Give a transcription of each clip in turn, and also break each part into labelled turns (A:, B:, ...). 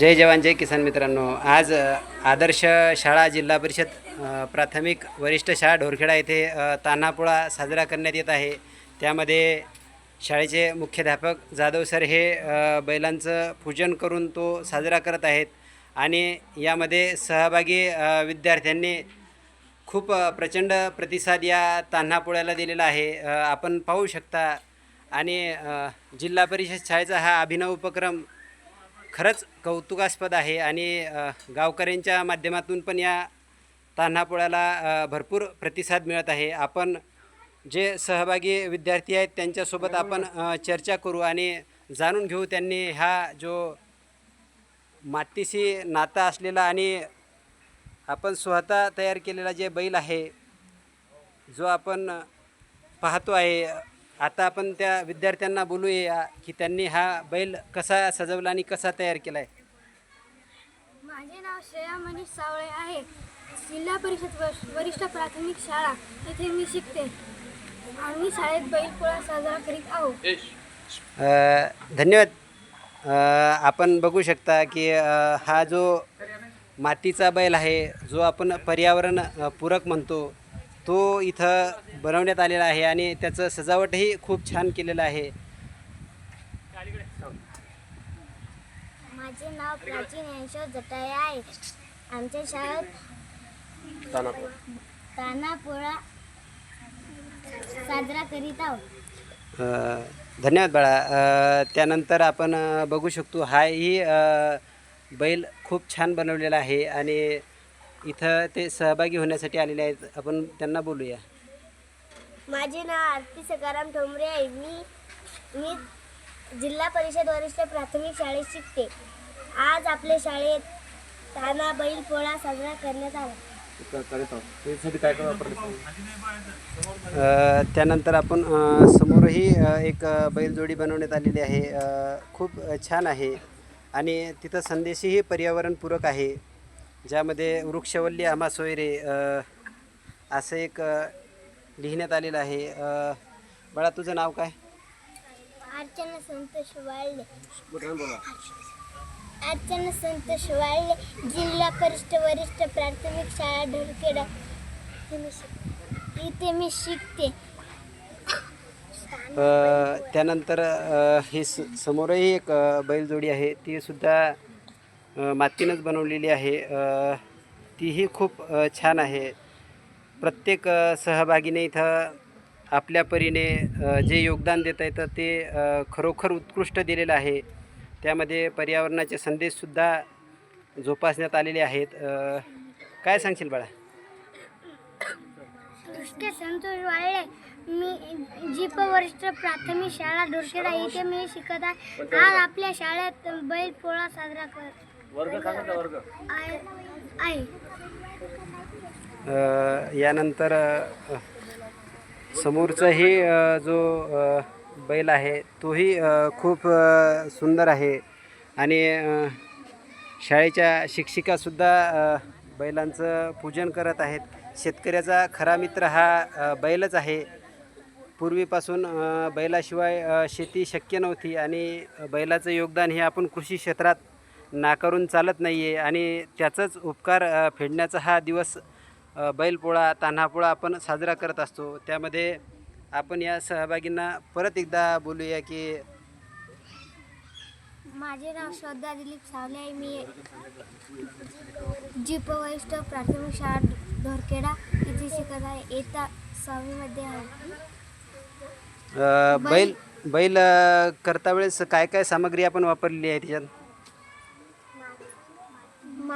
A: जय जवान जय किसान मित्रांनो. आज आदर्श शाळा जिल्हा परिषद प्राथमिक वरिष्ठ शाळा ढोरखेडा येथे तान्हापोळा साजरा करण्यात येत आहे. त्यामध्ये शाळेचे मुख्याध्यापक जाधव सर हे बैलांचं पूजन करून तो साजरा करत आहेत. आणि यामध्ये सहभागी विद्यार्थ्यांनी खूप प्रचंड प्रतिसाद या तान्हापोळ्याला दिलेला आहे. आपण पाहू शकता. आणि जिल्हा परिषद शाळेचा हा अभिनव उपक्रम खरंच कौतुकास्पद आहे आणि गावकऱ्यांच्या माध्यमातून पण या तान्हापोळ्याला भरपूर प्रतिसाद मिळत आहे. आपण जे सहभागी विद्यार्थी आहेत त्यांच्यासोबत आपण चर्चा करू आणि जाणून घेऊ त्यांनी हा जो मातीशी नाता असलेला आणि आपण स्वतः तयार केलेला जे बैल आहे जो आपण पाहतो आहे आता आपण त्या विद्यार्थ्यांना बोलूया की त्यांनी हा बैल कसा सजवला आणि कसा तयार केला आहे
B: माझे नाव श्रेया मनीष सावळे आहे. जिल्हा परिषद वर- वरिष्ठ प्राथमिक शाळा येथे मी शिकते. आम्ही शाळेत बैलपोळा साजरा करीत आहोत.
A: अ, धन्यवाद. अ, आपण बघू शकता की अ, हा जो मातीचा बैल आहे जो आपण पर्यावरण अ, पूरक म्हणतो तो इथं बनवण्यात आलेला आहे आणि त्याचं सजावटही खूप छान केलेलं आहे.
B: माझे नाव प्राचीन यांशव जटाळे आहे. आमच्या शाळेत तानापोळा साजरा करीत आहोत.
A: अ, धन्यवाद बाळा. त्यानंतर आपण बघू शकतो हाही बैल खूप छान बनवलेला आहे आणि इथं ते सहभागी होण्यासाठी आलेले आहेत. आपण त्यांना बोलूया.
B: माझे नाव आरती सकाराम ठोंबरे आहे. मी मी जिल्हा परिषद वरिष्ठ प्राथमिक शाळेत शिकते. आज आपल्या शाळेत ताना बैल पोळा साजरा करण्यात आला.
A: अ, त्यानंतर आपण अ, समोरही अ, एक अ, बैलजोडी बनवण्यात आलेली आहे. अ, खूप छान आहे. आणि तिथं संदेशही पर्यावरणपूरक आहे. ज्यामध्ये वृक्षवल्ली आम्हा सोयरे अ, असं एक लिहिण्यात आलेलं आहे. बाळा तुझं नाव काय?
B: अर्चना संतोष वाळले. अर्चना संतोष वाळले जिल्हा परिषद वरिष्ठ प्राथमिक शाळा ढोरखेडा इथे मी शिकते.
A: त्यानंतर हे स समोरही एक बैलजोडी आहे. ती सुद्धा मातीनंच बनवलेली आहे. तीही खूप छान आहे. प्रत्येक सहभागीने इथं आपल्या परीने जे योगदान देता येतं ते खरोखर उत्कृष्ट दिलेलं आहे. त्यामध्ये पर्यावरणाचे संदेशसुद्धा जोपासण्यात आलेले आहेत. काय सांगशील बाळा?
B: संतोष वाळले. मी जीप वरिष्ठ प्राथमिक शाळा ढोरखेडा इथे मी शिकत आहे. आज आपल्या शाळेत बैल पोळा साजरा वर्ग आहे
A: यानंतर समोरचाही जो बैल आहे तोही खूप सुंदर आहे. आणि शाळेच्या शिक्षिकासुद्धा बैलांचं पूजन करत आहेत. शेतकऱ्याचा खरा मित्र हा बैलच आहे. पूर्वीपासून बैलाशिवाय शेती शक्य नव्हती आणि बैलाचं योगदान हे आपण कृषी क्षेत्रात नाकारून चालत नाही आहे आणि त्याचाच उपकार फेडण्याचा हा दिवस बैलपोळा तान्हापोळा आपण साजरा करत असतो. त्यामध्ये आपण या सहभागींना परत एकदा बोलूया की
B: माझे नाव श्रद्धा दिलीप सावले आहे. मी जीप वरिष्ठ प्राथमिक शाळा ढोरखेडा इथे शिकत आहे. येता सहावीमध्ये आहे.
A: बैल बैल करता वेळेस काय काय सामग्री आपण वापरलेली आहे त्याच्यात?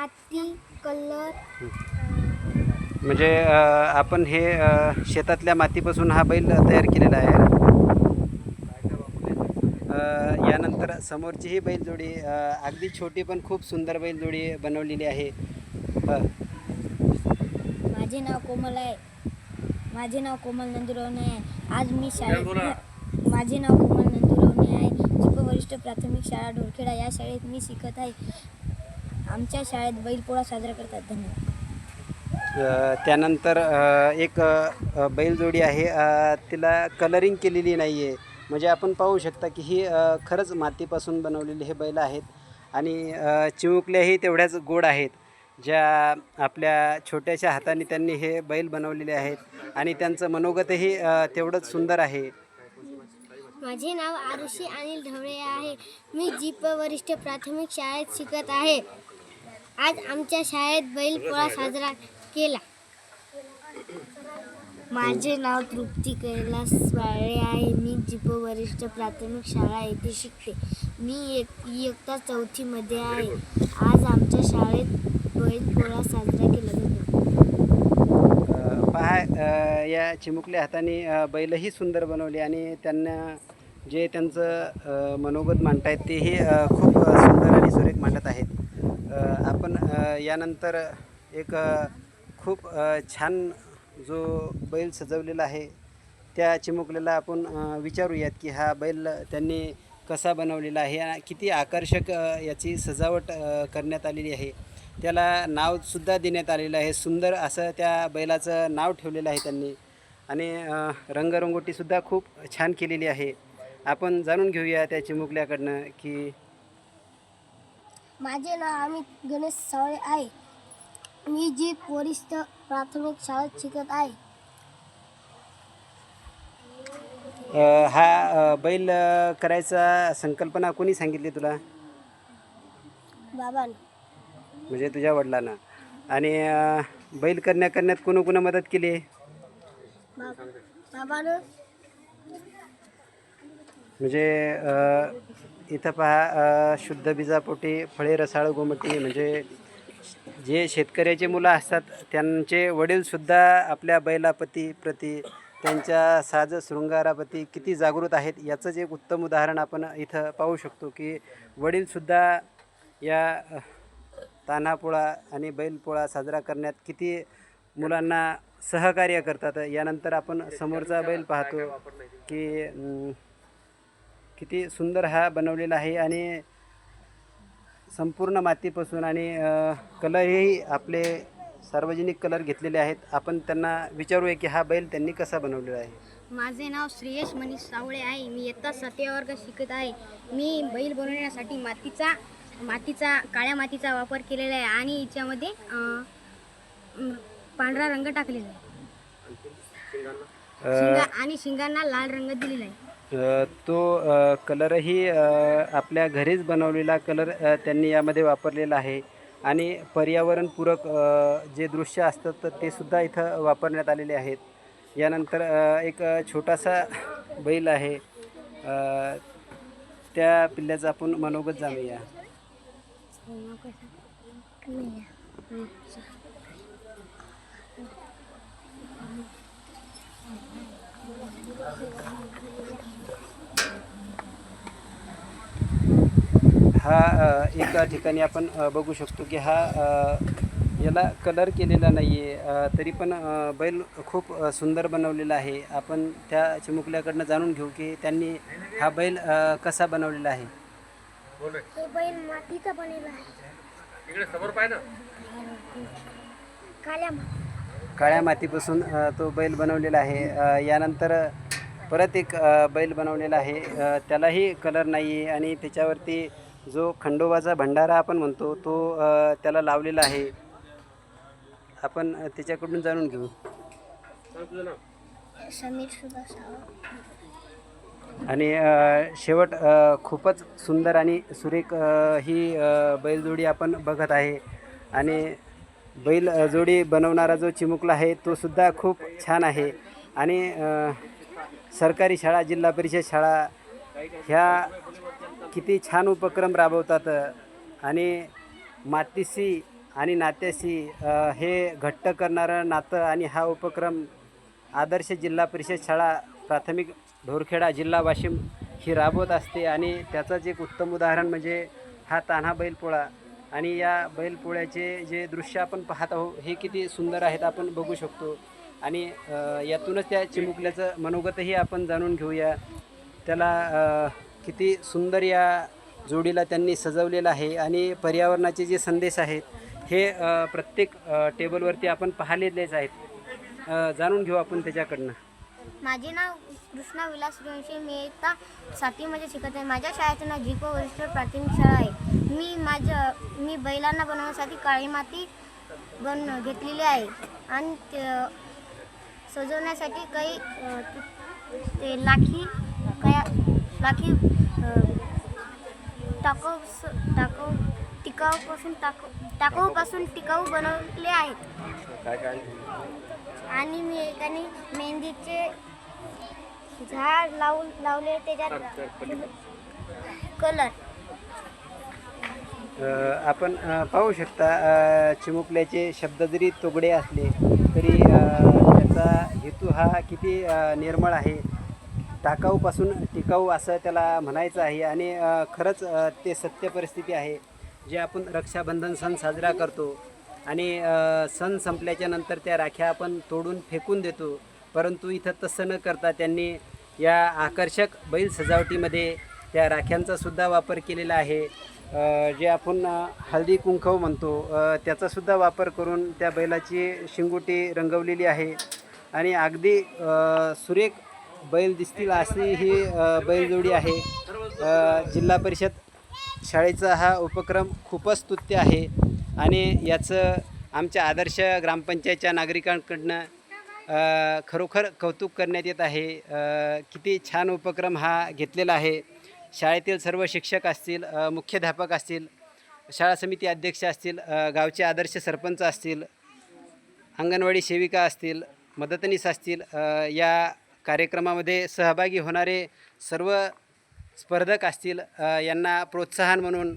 B: माती कलर.
A: म्हणजे अ, आपण हे अ, शेतातल्या मातीपासून हा बैल तयार केलेला आहे. अ, यानंतर समोरची ही बैलजोडी अ, अगदी छोटी पण खूप सुंदर बैलजोडी बनवलेली आहे. अ,
B: माझे नाव कोमल आहे. माझे नाव कोमल नंदुरवणे आहे. आज मी शाळेत माझे नाव कोमल नंदुरवणे आहे. जीप वरिष्ठ प्राथमिक शाळा ढोरखेडा या शाळेत मी शिकत आहे. आमच्या शाळेत बैलपोळा साजरा करतात. धन्यवाद.
A: अ, त्यानंतर अ, एक अ, बैलजोडी आहे. अ, तिला कलरिंग केलेली नाही आहे म्हणजे आपण पाहू शकता की ही अ, खरंच मातीपासून बनवलेली हे बैल आहेत. आणि अ, चिमुकल्याही तेवढ्याच गोड आहेत. ज्या आपल्या छोट्याशा हाताने त्यांनी हे बैल बनवलेले आहेत. आणि त्यांचं मनोगतही अ, तेवढंच सुंदर आहे.
B: माझे नाव आरुषी अनिल ढवळे आहे. मी जीप वरिष्ठ प्राथमिक शाळेत शिकत आहे. आज आमच्या शाळेत बैलपोळा साजरा. केला. माझे नाव तृप्ती कैलास वाळे आहे. मी जीप वरिष्ठ प्राथमिक शाळा येथे शिकते. मी एक इयत्ता चौथीमध्ये आहे. आज आमच्या शाळेत बैलपोळा साजरा केला जातो.
A: पहा या चिमुकल्या हाताने बैलही सुंदर बनवले आणि त्यांना जे त्यांचं मनोगत मांडतायत तेही अ, खूप सुंदर आणि सुरेख मांडत आहेत. आपण यानंतर एक खूप छान जो बैल सजवलेला आहे त्या चिमुकलेला आपण विचारूयात की हा बैल त्यांनी कसा बनवलेला आहे किती आकर्षक याची सजावट करण्यात आलेली आहे. त्याला नावसुद्धा देण्यात आलेलं आहे. सुंदर असं त्या बैलाचं नाव ठेवलेलं आहे त्यांनी. आणि रंगरंगोटीसुद्धा खूप छान केलेली आहे. आपण जाणून घेऊया त्या चिमुकल्याकडनं की
B: माझे नाव अमित गणेश सावळे आहे. मी जी वरिष्ठ प्राथमिक शाळेत शिकत आहे.
A: अ, हा अ, बैल अ, करायचा संकल्पना कोणी सांगितली तुला?
B: बाबा
A: म्हणजे तुझ्या वडिलांना. आणि अ, बैल करण्या करण्यात कोण कोण मदत केली?
B: बाबानं.
A: म्हणजे अ, इथं पहा शुद्ध बीजापोटी फळे रसाळ गोमटी म्हणजे जे शेतकऱ्याचे मुलं असतात त्यांचे वडीलसुद्धा आपल्या बैलापती प्रती त्यांच्या साज शृंगाराप्रती किती जागृत आहेत याचंच एक उत्तम उदाहरण आपण इथं पाहू शकतो की वडीलसुद्धा या तान्हापोळा आणि बैलपोळा साजरा करण्यात किती मुलांना सहकार्य करतात. यानंतर आपण समोरचा बैल पाहतो की किती सुंदर हा बनवलेला आहे आणि संपूर्ण मातीपासून आणि कलरही आपले सार्वजनिक कलर घेतलेले आहेत. आपण त्यांना विचारूया की हा बैल त्यांनी कसा बनवलेला आहे.
B: माझे नाव श्रेयश मनीष सावळे आहे. मी इयत्ता सातव्या वर्ग शिकत आहे. मी बैल बनवण्यासाठी मातीचा मातीचा काळ्या मातीचा वापर केलेला आहे आणि याच्यामध्ये पांढरा रंग टाकलेला आहे. आणि शिंगांना लाल रंग दिलेला आहे.
A: तो कलरही आपल्या घरीच बनवलेला कलर त्यांनी यामध्ये वापरलेला आहे. आणि पर्यावरणपूरक जे दृश्य असतात तर ते सुद्धा इथं वापरण्यात आलेले आहेत. यानंतर एक छोटासा बैल आहे. त्या पिल्ल्याचं आपण मनोगत जाणूया. हा एका ठिकाणी आपण बघू शकतो की हा याला कलर केलेला नाही आहे तरी पण बैल खूप सुंदर बनवलेला आहे. आपण त्या चिमुकल्याकडनं जाणून घेऊ की त्यांनी हा बैल कसा बनवलेला आहे.
B: हे बैल मातीचा बनलेला आहे. काळ्या
A: काळ्या मातीपासून तो बैल बनवलेला आहे. यानंतर परत एक बैल बनवलेला आहे. त्यालाही कलर नाही आहे आणि त्याच्यावरती जो खंडोबाचा भंडारा आपण म्हणतो तो त्याला लावलेला आहे. आपण त्याच्याकडून जाणून घेऊ. आणि शेवट खूपच सुंदर आणि सुरेख ही बैलजोडी आपण बघत आहे. आणि बैल अ, जोडी बनवणारा जो चिमुकला आहे तो सुद्धा खूप छान आहे. आणि सरकारी शाळा जिल्हा परिषद शाळा ह्या किती छान उपक्रम राबवतात आणि मातीशी आणि नात्याशी हे घट्ट करणारं नातं आणि हा उपक्रम आदर्श जिल्हा परिषद शाळा प्राथमिक ढोरखेडा जिल्हा वाशिम ही राबवत असते. आणि त्याचंच एक उत्तम उदाहरण म्हणजे हा तान्हा बैलपोळा. आणि या बैलपोळ्याचे जे दृश्य आपण पाहत आहोत हे किती सुंदर आहेत आपण बघू शकतो. आणि यातूनच त्या चिमुकल्याचं मनोगतही आपण जाणून घेऊया. त्याला किती सुंदर या जोडीला त्यांनी सजवलेलं आहे आणि पर्यावरणाचे जे संदेश आहेत हे प्रत्येक टेबलवरती आपण पाहिलेलेच आहेत. जाणून घेऊ आपण त्याच्याकडनं.
C: माझे नाव कृष्णा विलास सूर्यवंशी मी इयत्ता सातवीमध्ये शिकत आहे. माझ्या शाळेचं नाव जिको वरिष्ठ प्राथमिक शाळा आहे. मी माझ्या मी बैलांना बनवण्यासाठी काळी माती बन घेतलेली आहे. आणि ते- सजवण्यासाठी काही ते लाखी अ, टाकाऊ टाकाऊ टिकाऊपासून टाकाऊ टाकाऊपासून टिकाऊ बनवले आहेत. आणि मी एकाने मेहंदीचे झाड लावून लावले त्याच्यात कलर.
A: आपण पाहू शकता चिमुकल्याचे शब्द जरी तोगडे असले तरी त्याचा हेतू हा किती निर्मळ आहे. टाकाऊपासून टिकाऊ असं त्याला म्हणायचं आहे. आणि खरंच ते सत्य परिस्थिती आहे जे आपण रक्षाबंधन सण साजरा करतो. आणि सण संपल्याच्या नंतर त्या राख्या आपण तोडून फेकून देतो. परंतु इथं तसं न करता त्यांनी या आकर्षक बैल सजावटीमध्ये त्या राख्यांचासुद्धा वापर केलेला आहे. जे आपण हळदी कुंकव म्हणतो त्याचासुद्धा वापर करून त्या बैलाची शिंगोटी रंगवलेली आहे. आणि अगदी सुरेख बैल दिसतील अशी ही बैलजोडी आहे. जिल्हा परिषद शाळेचा हा उपक्रम खूपच स्तुत्य आहे आणि याचं आमच्या आदर्श ग्रामपंचायतच्या नागरिकांकडनं खरोखर कौतुक करण्यात येत आहे. किती छान उपक्रम हा घेतलेला आहे. शाळेतील सर्व शिक्षक असतील मुख्याध्यापक असतील शाळा समिती अध्यक्ष असतील गावचे आदर्श सरपंच असतील अंगणवाडी सेविका असतील मदतनीस असतील या कार्यक्रमामध्ये सहभागी होणारे सर्व स्पर्धक असतील यांना प्रोत्साहन म्हणून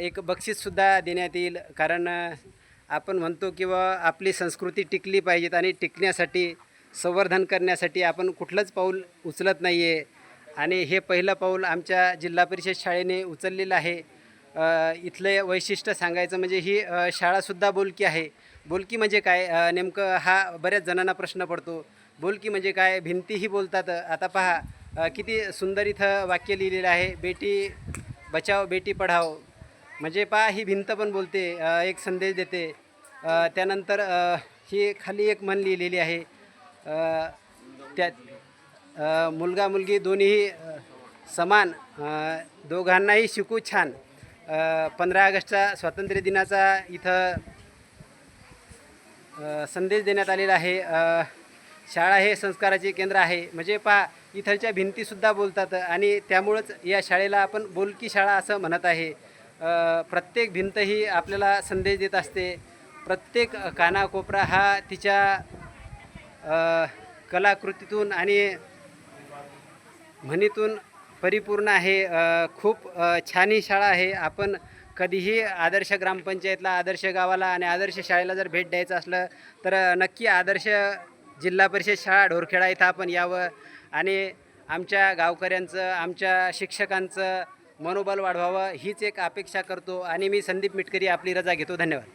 A: एक बक्षीससुद्धा देण्यात येईल. कारण आपण म्हणतो किंवा आपली संस्कृती टिकली पाहिजेत आणि टिकण्यासाठी संवर्धन करण्यासाठी आपण कुठलंच पाऊल उचलत नाही आहे आणि हे पहिलं पाऊल आमच्या जिल्हा परिषद शाळेने उचललेलं आहे. इथलं वैशिष्ट्य सांगायचं म्हणजे ही शाळासुद्धा बोलकी आहे. बोलकी म्हणजे काय? नेमकं हा बऱ्याच जणांना प्रश्न पडतो. बोलकी म्हणजे काय भिंतीही बोलतात. आता पहा किती सुंदर इथं वाक्य लिहिलेलं आहे बेटी बचाव बेटी पढाव म्हणजे पहा ही भिंत पण बोलते एक संदेश देते. त्यानंतर ही खाली एक म्हण लिहिलेली आहे त्या मुलगा मुलगी दोन्ही समान दोघांनाही शिकू छान. पंधरा ऑगस्टचा स्वातंत्र्य दिनाचा इथं संदेश देण्यात आलेला आहे शाळा हे संस्काराचे केंद्र आहे. म्हणजे पहा इथलच्या भिंतीसुद्धा बोलतात आणि त्यामुळंच या शाळेला आपण बोलकी शाळा असं म्हणत आहे. प्रत्येक भिंत ही आपल्याला संदेश देत असते. प्रत्येक कानाकोपरा हा तिच्या कलाकृतीतून आणि म्हणीतून परिपूर्ण आहे. खूप छान ही शाळा आहे. आपण कधीही आदर्श ग्रामपंचायतला आदर्श गावाला आणि आदर्श शाळेला जर भेट द्यायचं असलं तर नक्की आदर्श जिल्हा परिषद शाळा ढोरखेडा इथं आपण यावं. आणि आमच्या गावकऱ्यांचं आमच्या शिक्षकांचं मनोबल वाढवावं हीच एक अपेक्षा करतो. आणि मी संदीप मिटकरी आपली रजा घेतो. धन्यवाद.